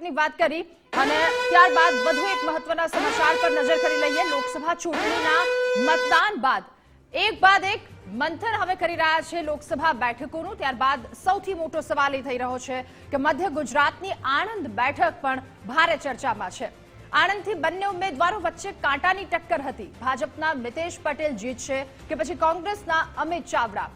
ની વાત કરી અને ત્યારબાદ વધુ એક મહત્વના સમાચાર પર નજર કરી લઈએ. લોકસભા ચૂંટણીના મતદાન બાદ એક બાદ એક મંથન હવે કરી રહ્યા છે લોકસભા બેઠકોનું. ત્યારબાદ સૌથી મોટો સવાલ એ થઈ રહ્યો છે કે મધ્ય ગુજરાતની આણંદ બેઠક પણ ભારે ચર્ચામાં છે. આણંદથી બંને ઉમેદવારો વચ્ચે કાંટાની ટક્કર હતી. ભાજપના મિતેશ પટેલ જીતશે કે પછી કોંગ્રેસના અમિત ચાવડા?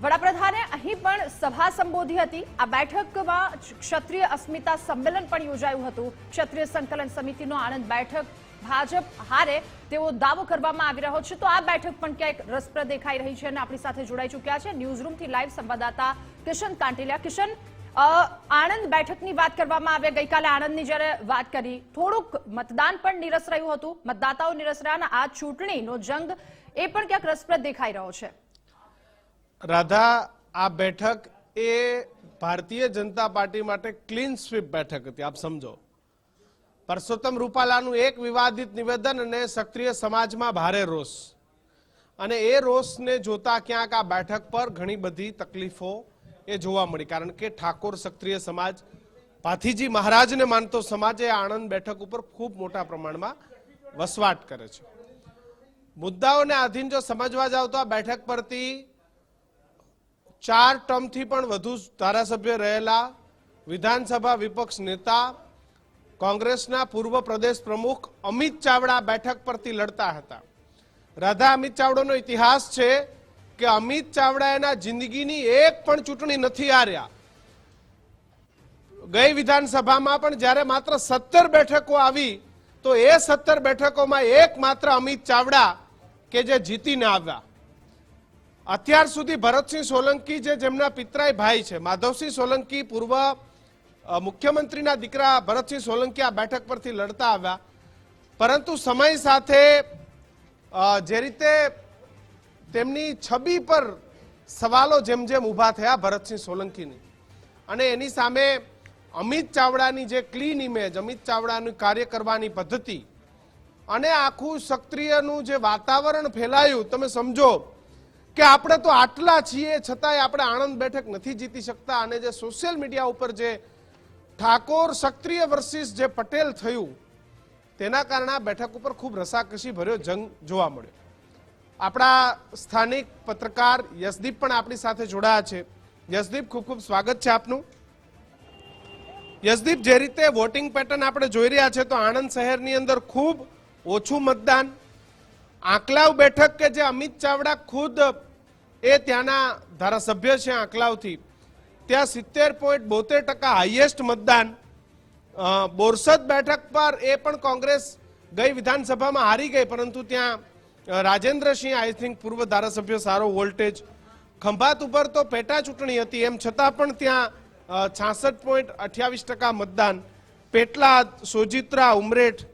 વડાપ્રધાને અહીં પણ સભા સંબોધી હતી. આ બેઠકમાં ક્ષત્રિય અસ્મિતા સંમેલન પણ યોજાયું હતું. ક્ષત્રિય સંકલન સમિતિનો આણંદ બેઠક ભાજપ હારે તેવો દાવો કરવામાં આવી રહ્યો છે. તો આ બેઠક પણ ક્યાંક રસપ્રદ દેખાઈ રહી છે અને આપણી સાથે જોડાઈ ચૂક્યા છે ન્યૂઝરૂમથી લાઈવ સંવાદદાતા કિશન કાંટેલિયા. કિશન આણંદ બેઠકની વાત કરવામાં આવે. ગઈકાલે આણંદની જ્યારે વાત કરી, થોડુંક મતદાન પણ નિરસ રહ્યું હતું. મતદાતાઓ નિરસ રહ્યા અને આ ચૂંટણીનો જંગ એ પણ ક્યાંક રસપ્રદ દેખાઈ રહ્યો છે. રાધા, આ બેઠક એ ભારતીય જનતા પાર્ટી માટે ક્લીન સ્વીપ બેઠક હતી, આપ સમજો. પરસોત્તમ રૂપાલાનું એક વિવાદિત નિવેદન અને સક્રિય સમાજમાં ભારે રોષ. અને એ રોષને જોતા ક્યાંક આ બેઠક પર ઘણી બધી તકલીફો એ જોવા મળી. કારણ કે ઠાકોર સક્રિય સમાજ, પાથીજી મહારાજને માનતો સમાજ એ આણંદ બેઠક ઉપર ખૂબ મોટા પ્રમાણમાં વસવાટ કરે છે. મુદ્દાઓને આધીન જો સમજવા જાવ તો આ બેઠક પરથી ચાર ટર્મથી પણ વધુ ધારાસભ્ય રહેલા વિધાનસભા વિપક્ષ નેતા, કોંગ્રેસના પૂર્વ પ્રદેશ પ્રમુખ અમિત ચાવડા બેઠક પરથી લડતા હતા. રાધા અમિત ચાવડાનો ઇતિહાસ છે કે અમિત ચાવડા એના જિંદગીની એક પણ ચૂંટણી નથી હાર્યા. ગઈ વિધાનસભામાં પણ જ્યારે માત્ર સત્તર બેઠકો આવી, તો એ સત્તર બેઠકોમાં એક માત્ર અમિત ચાવડા કે જે જીતીને આવ્યા. અત્યાર સુધી ભરતસિંહ સોલંકી જે જેમના પિતરાય ભાઈ છે, માધવસિંહ સોલંકી પૂર્વ મુખ્યમંત્રીના દીકરા ભરતસિંહ સોલંકી આ બેઠક પરથી લડતા આવ્યા. પરંતુ સમય સાથે જે રીતે તેમની છબી પર સવાલો જેમ જેમ ઊભા થયા ભરતસિંહ સોલંકીની. અને એની સામે અમિત ચાવડાની જે ક્લીન ઇમેજ અમિત ચાવડાનું કાર્ય કરવાની પદ્ધતિ અને આખું સક્રિયનું જે વાતાવરણ ફેલાયું, તમે સમજો કે આપણે તો આટલા છીએ, છતાંય આપણે આણંદ બેઠક નથી જીતી શકતા. અને જે સોશિયલ મીડિયા ઉપર જે ઠાકોર સક્રિય વર્સિસ જે પટેલ થયું, તેના કારણે આ બેઠક ઉપર ખૂબ રસાકસી ભર્યો જંગ જોવા મળ્યો. આપણા સ્થાનિક પત્રકાર યશદીપ પણ આપણી સાથે જોડાયા છે. યશદીપ, ખૂબ ખૂબ સ્વાગત છે આપનું. યશદીપ, જે રીતે વોટિંગ પેટર્ન આપણે જોઈ રહ્યા છે, તો આણંદ શહેરની અંદર ખૂબ ઓછું મતદાન આંકલાવ બેઠક કે જે અમિત ચાવડા ખુદ એ ત્યાંના ધારાસભ્ય છે આંકલાવથી, ત્યાં સિત્તેર પોઈન્ટ બોતેર ટકા હાઈએસ્ટ મતદાન. બોરસદ બેઠક પર એ પણ કોંગ્રેસ ગઈ વિધાનસભામાં હારી ગઈ, પરંતુ ત્યાં રાજેન્દ્ર રાજેન્દ્રસિંહ આઈ થિંક પૂર્વ ધારાસભ્ય સારો વોલ્ટેજ. ખંભાત ઉપર તો પેટા ચૂંટણી હતી, એમ છતાં પણ ત્યાં છાસઠ પોઈન્ટ અઠ્યાવીસ ટકા મતદાન. પેટલાદ, સોજિત્રા, ઉમરેઠ,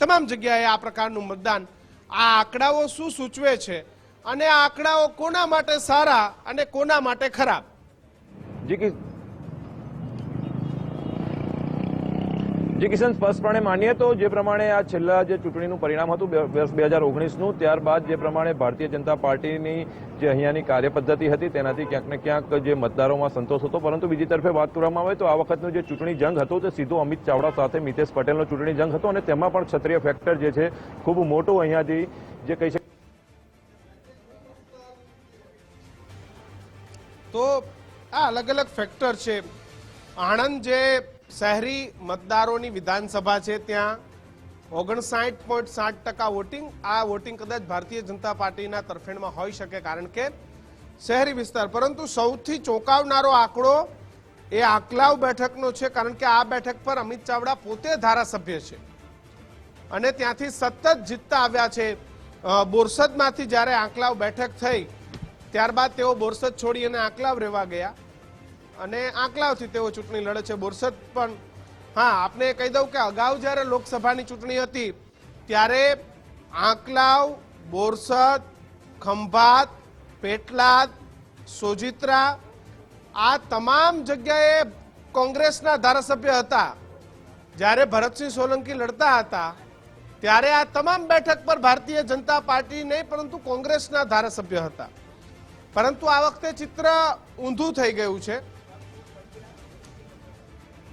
તમામ જગ્યાએ આ પ્રકારનું મતદાન આ આંકડાઓ શું સૂચવે છે? અને આ આંકડાઓ કોના માટે સારા અને કોના માટે ખરાબ? જી જી કિશન સ્પષ્ટપણે માનીએ તો જે પ્રમાણે આ છેલ્લા જે ચૂંટણીનું પરિણામ હતું વર્ષ બે હજાર ઓગણીસનું, ત્યારબાદ જે પ્રમાણે ભારતીય જનતા પાર્ટીની જે અહીંયાની કાર્યપદ્ધતિ હતી, તેનાથી ક્યાંક ને ક્યાંક જે મતદારોમાં સંતોષ હતો. પરંતુ બીજી તરફે વાત કરવામાં આવે તો આ વખતનું જે ચૂંટણી જંગ હતો, તે સીધો અમિત ચાવડા સાથે મિતેશ પટેલનો ચૂંટણી જંગ હતો અને તેમાં પણ ક્ષત્રિય ફેક્ટર જે છે, ખૂબ મોટો અહીંયાથી જે કહી શકાય તો આ અલગ અલગ ફેક્ટર છે. આણંદ જે શહેરી મતદારોની વિધાનસભા છે ત્યાં ઓગણસાઠ પોઈન્ટ સાત ટકા વોટિંગ. આ વોટિંગ કદાચ ભારતીય જનતા પાર્ટીના તરફેણમાં હોઈ શકે કારણ કે શહેરી વિસ્તાર. પરંતુ સૌથી ચોંકાવનારો આંકડો એ આકલાવ બેઠકનો છે કારણ કે આ બેઠક પર અમિત ચાવડા પોતે ધારાસભ્ય છે. અને ત્યાંથી સતત જીતતા આવ્યા છે. બોરસદમાંથી જ્યારે આંકલાવ બેઠક થઈ, ત્યારબાદ તેઓ બોરસદ છોડી અને આંકલાવ રહેવા ગયા. અને આંકલાવથી તેઓ ચૂંટણી લડે છે. બોરસદ પણ, હા, આપને કહી દઉં કે અગાઉ જ્યારે લોકસભાની ચૂંટણી હતી, ત્યારે આંકલાવ, બોરસદ, ખંભાત, પેટલાદ, સોજિત્રા, આ તમામ જગ્યાએ કોંગ્રેસના ધારાસભ્ય હતા. જ્યારે ભરતસિંહ સોલંકી લડતા હતા, ત્યારે આ તમામ બેઠક પર ભારતીય જનતા પાર્ટી નહીં, પરંતુ કોંગ્રેસના ધારાસભ્ય હતા. પરંતુ આ વખતે ચિત્ર ઊંધું થઈ ગયું છે.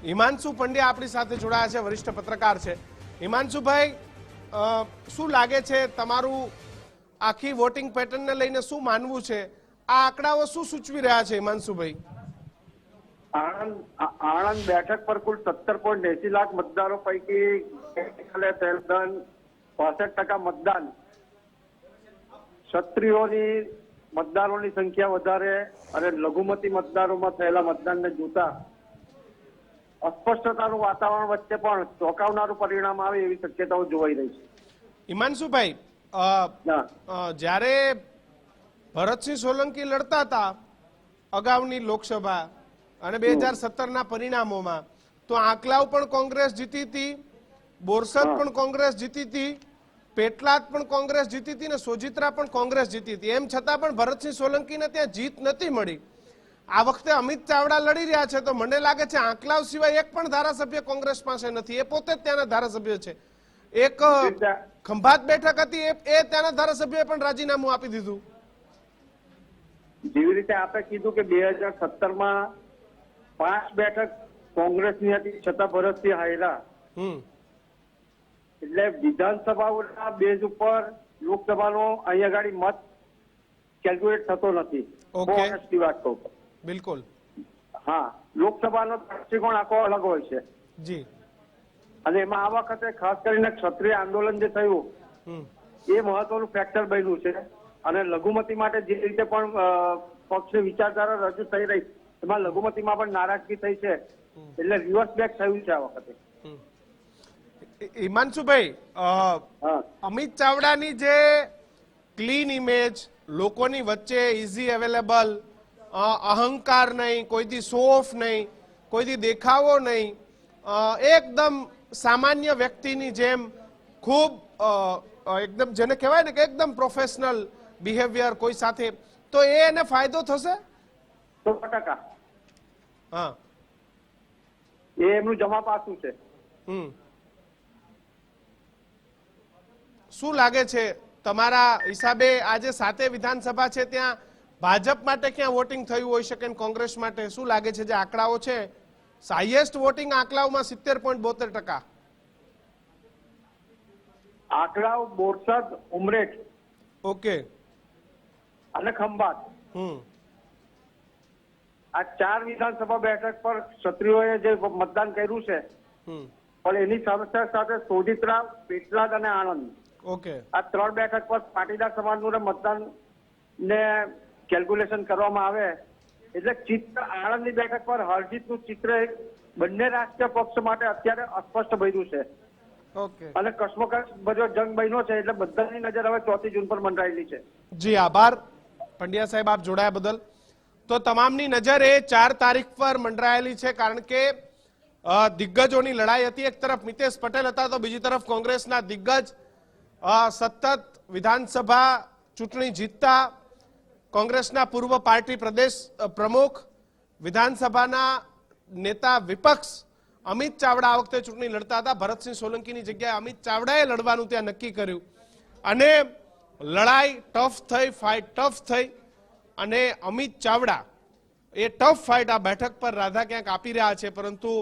હિમાંશુ પંડ્યા આપણી સાથે જોડાયા છે, વરિષ્ઠ પત્રકાર છે. હિમાંશુભાઈ શું લાગે છે તમારું આખી વોટિંગ પેટર્નને લઈને શું માનવું છે? આ આંકડાઓ શું સૂચવી રહ્યા છે હિમાંશુભાઈ? આણંદ આણંદ બેઠક પર કુલ સત્તર પોઈન્ટ એસી લાખ મતદારો પૈકી થયેલ પાસઠ ટકા મતદાન. ક્ષત્રિયોની મતદારોની સંખ્યા વધારે અને લઘુમતી મતદારોમાં થયેલા મતદાનને જોતા અસ્પષ્ટતાનું વાતાવરણ વચ્ચે પણ ચોંકાવનારું પરિણામ આવે એવી શક્યતાઓ જોવાઈ રહી છે. હિમાંશુભાઈ જ્યારે ભરતસિંહ સોલંકી લડતા હતા અગાઉની લોકસભા અને બે હજાર સત્તરના પરિણામોમાં તો આંકલાવ પણ કોંગ્રેસ જીતી હતી બોરસદ પણ કોંગ્રેસ જીતી હતી પેટલાદ પણ કોંગ્રેસ જીતી હતી ને સોજિત્રા પણ કોંગ્રેસ જીતી હતી. એમ છતાં પણ ભરતસિંહ સોલંકીને ત્યાં જીત નથી મળી. આ વખતે અમિત ચાવડા લડી રહ્યા છે તો મને લાગે છે આંકલાવ સિવાય એક પણ ધારાસભ્ય કોંગ્રેસ પાસે નથી. એ પોતે જ ત્યાંના ધારાસભ્ય છે. એક ખંભાત બેઠક હતી એ ત્યાંના ધારાસભ્ય પણ રાજીનામું આપી દીધું. જેવી રીતે આપે કીધું કે બે હજાર સત્તરમાં પાંચ બેઠક કોંગ્રેસની હતી છતાં ભરતસિંહથી હમ. એટલે વિધાનસભાઓના બેઝ ઉપર લોકસભાનો અહીંયા આગળ મત કેલ્ક્યુલેટ થતો નથી. બહુ વાત કહું. બિલકુલ. હા લોકસભાનો દ્રષ્ટિકોણ આખો અલગ હોય છે. જી. અને એમાં આ વખતે ખાસ કરીને ક્ષત્રિય આંદોલન જે થયું એ મહત્વનું ફેક્ટર બન્યું છે. અને લઘુમતી માટે જે રીતે પણ પક્ષ પક્ષની વિચારધારા રજૂ થઈ રહી એમાં લઘુમતીમાં પણ નારાજગી થઈ છે. એટલે રિવર્સ બેક થયું છે આ વખતે. હિમાંશુભાઈ અમિત ચાવડાની જે ક્લીન ઇમેજ લોકોની વચ્ચે ઇઝી અવેલેબલ અહંકાર નહીં કોઈથી સોફ નહીં કોઈથી દેખાવો નહીં. અ, એકદમ સામાન્ય વ્યક્તિની જેમ ખૂબ એકદમ જેને કહેવાય ને કે એકદમ પ્રોફેશનલ બિહેવિયર કોઈ સાથે. તો એ એને ફાયદો થશે? સો ટકા. હા. એ એમનું જમા પાસું છે. હમ. શું લાગે છે? તમારા હિસાબે આજે સાતે વિધાનસભા છે ત્યાં ભાજપ માટે ક્યાં વોટિંગ થયું હોઈ શકે કોંગ્રેસ માટે? શું લાગે છે જે આંકડાઓ છે? હાઈએસ્ટ વોટિંગ આંકડાઓમાં સિત્તેર પોઈન્ટ બોતેર ટકા. આંકડાઓ બોરસદ ઉમરેઠ ઓકે. અને ખંભાત. હમ. આ ચાર વિધાનસભા બેઠક પર ક્ષત્રિયોએ જે મતદાન કર્યું છે હમ. પણ એની સાથે સાથે સોજિત્રા પેટલાદ અને આણંદ. ઓકે. આ ત્રણ બેઠક પર પાટીદાર સમાજનું મતદાન ને કેલ્ક્યુલેશન કરવામાં આવે એટલે ચિત્ર આણંદની બેઠક પર હરજીતનું ચિત્ર એક બંને રાજકીય પક્ષ માટે અત્યારે અસ્પષ્ટ બન્યું છે. અને કશ્મકશ બધો જંગ બન્યો છે એટલે બધાની નજર હવે ચોથી જૂન પર મંડાયેલી છે. જી આભાર. પંડ્યા સાહેબ આપ જોડાયા બદલ. તો તમામની નજર એ ચાર તારીખ પર મંડરાયેલી છે કારણ કે દિગ્ગજોની લડાઈ હતી. એક તરફ મિતેશ પટેલ હતા તો બીજી તરફ કોંગ્રેસના દિગ્ગજ સતત વિધાનસભા ચૂંટણી જીતતા. કોંગ્રેસના પૂર્વ પાર્ટી પ્રદેશ પ્રમુખ, વિધાનસભાના નેતા વિપક્ષ અમિત ચાવડા આ વખતે ચૂંટણી લડતા હતા. ભરતસિંહ સોલંકીની જગ્યાએ અમિત ચાવડાએ લડવાનું ત્યાં નક્કી કર્યું. અને લડાઈ ટફ થઈ, ફાઇટ ટફ થઈ અને અમિત ચાવડા એ ટફ ફાઇટ આ બેઠક પર રાધા ક્યાંક આપી રહ્યા છે. પરંતુ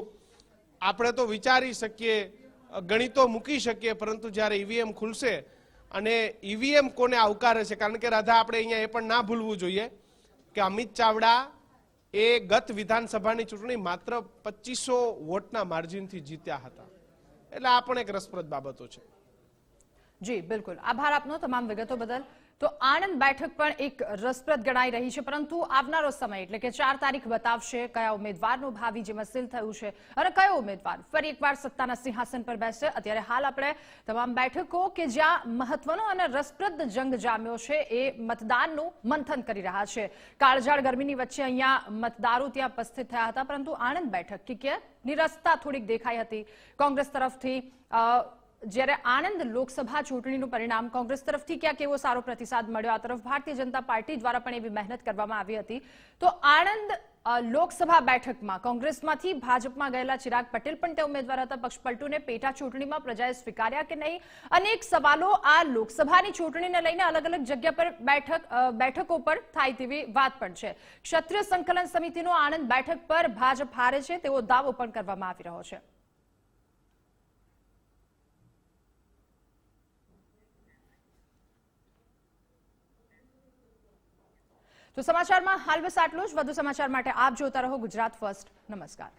આપણે તો વિચારી શકીએ ગણિતો મૂકી શકીએ, પરંતુ જ્યારે ઈવીએમ ખુલશે અને ઈવીએમ કોને આવકારે છે? કારણ કે રાધા, આપણે અહીંયા એ પણ ના ભૂલવું જોઈએ કે અમિત ચાવડા એ ગત વિધાનસભાની ચૂંટણી માત્ર પચીસો વોટના માર્જિનથી જીત્યા હતા. એટલે આ પણ એક રસપ્રદ બાબતો છે. જી, બિલકુલ. આભાર આપનો તમામ વિગતો બદલ. તો આણંદ બેઠક પણ એક રસપ્રદ ગણાઈ રહી છે, પરંતુ આવનારો સમય એટલે કે ચાર તારીખ બતાવશે કયા ઉમેદવારનું ભાવિ જેમાં સીલ થયું છે અને કયો ઉમેદવાર ફરી એકવાર સત્તાના સિંહાસન પર બેસશે અત્યારે હાલ આપણે તમામ બેઠકો કે જ્યાં મહત્વનો અને રસપ્રદ જંગ જામ્યો છે એ મતદાનનું મંથન કરી રહ્યા છે. કાળઝાળ ગરમીની વચ્ચે અહીંયા મતદારો ત્યાં ઉપસ્થિત થયા હતા, પરંતુ આણંદ બેઠક કે નિરસતા થોડીક દેખાઈ હતી. કોંગ્રેસ તરફથી જ્યારે આણંદ લોકસભા ચૂંટણીનું પરિણામ કોંગ્રેસ તરફથી ક્યાંક એવો સારો પ્રતિસાદ મળ્યો. આ તરફ ભારતીય જનતા પાર્ટી દ્વારા પણ એવી મહેનત કરવામાં આવી હતી. તો આણંદ લોકસભા બેઠકમાં કોંગ્રેસમાંથી ભાજપમાં ગયેલા ચિરાગ પટેલ પણ તે ઉમેદવાર હતા. પક્ષ પલટુને પેટા ચૂંટણીમાં પ્રજાએ સ્વીકાર્યા કે નહીં? અનેક સવાલો, આ લોકસભાની ચૂંટણીને લઈને અલગ અલગ જગ્યા પર બેઠક બેઠકો પર થાય તેવી વાત પણ છે. ક્ષત્રિય સંકલન સમિતિનો આણંદ બેઠક પર ભાજપ હારે છે. તેવો દાવો પણ કરવામાં આવી રહ્યો છે. તો સમાચારમાં હાલ બસ આટલું જ. વધુ સમાચાર માટે આપ જોતા રહો ગુજરાત ફર્સ્ટ. નમસ્કાર.